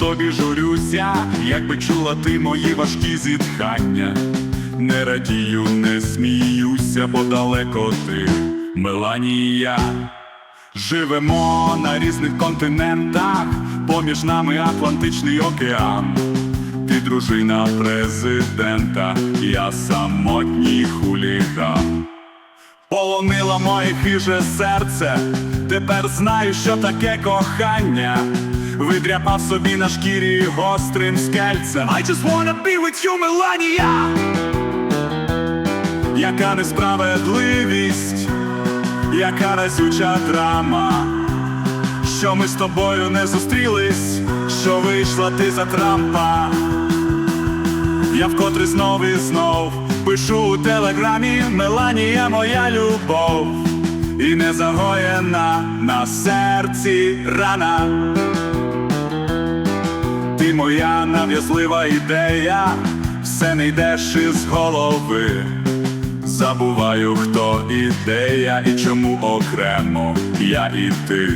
тобі журюся, якби чула ти мої важкі зітхання. Не радію, не сміюся, бо далеко ти, Меланія. Живемо на різних континентах, поміж нами Атлантичний океан. Ти дружина президента, я самотній хуліган. Полонила моє хиже серце, тепер знаю, що таке кохання. Видряпав собі на шкірі гострим скельцем. I just wanna be with you, Меланія. Яка несправедливість, яка разюча драма, що ми з тобою не зустрілись, що вийшла ти за Трампа. Я вкотре знов і знов пишу у телеграмі Меланія моя любов, і не загоєна на серці рана. Моя нав'язлива ідея, все не йдеш із голови. Забуваю, хто ідея і чому окремо я і ти.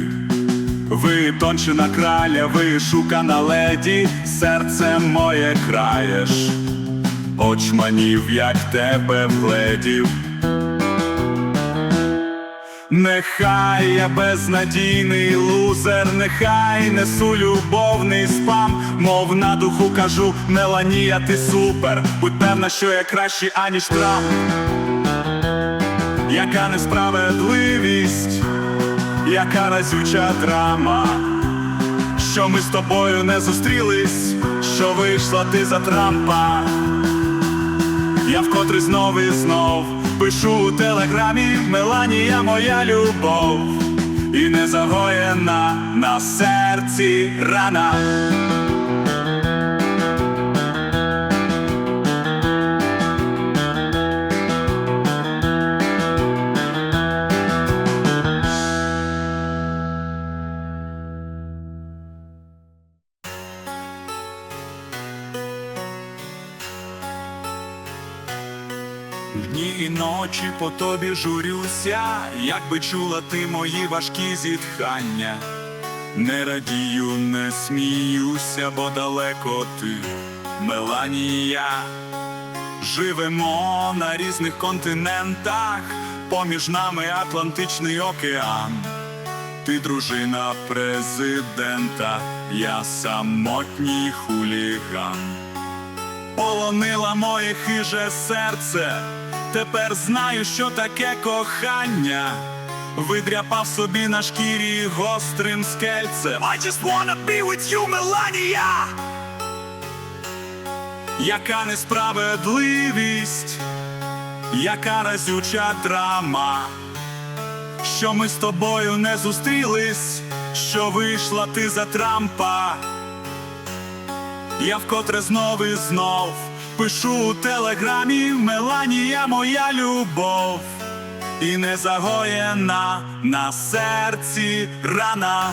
Ви тончина краля, ви шукана леді, серце моє краєш, очманів, як тебе вгледів. Нехай я безнадійний лузер, нехай несу любовний спам, мов на духу кажу, Меланія, ти супер, будь певна, що я кращий, аніж Трамп. Яка несправедливість, яка разюча драма, що ми з тобою не зустрілись, що вийшла ти за Трампа. Я вкотре знов і знов пишу у телеграмі Меланія моя любов, і не загоєна на серці рана. Дні і ночі по тобі журюся, якби чула ти мої важкі зітхання. Не радію, не сміюся, бо далеко ти, Меланія. Живемо на різних континентах, поміж нами Атлантичний океан. Ти дружина президента, я самотній хуліган. Полонила моє хиже серце, тепер знаю, що таке кохання. Видряпав собі на шкірі гострим скельцем. I just wanna be with you, Меланія! Яка несправедливість, яка разюча драма, що ми з тобою не зустрілись, що вийшла ти за Трампа. Я вкотре знов і знов пишу у телеграмі Меланія моя любов, і не загоєна на серці рана.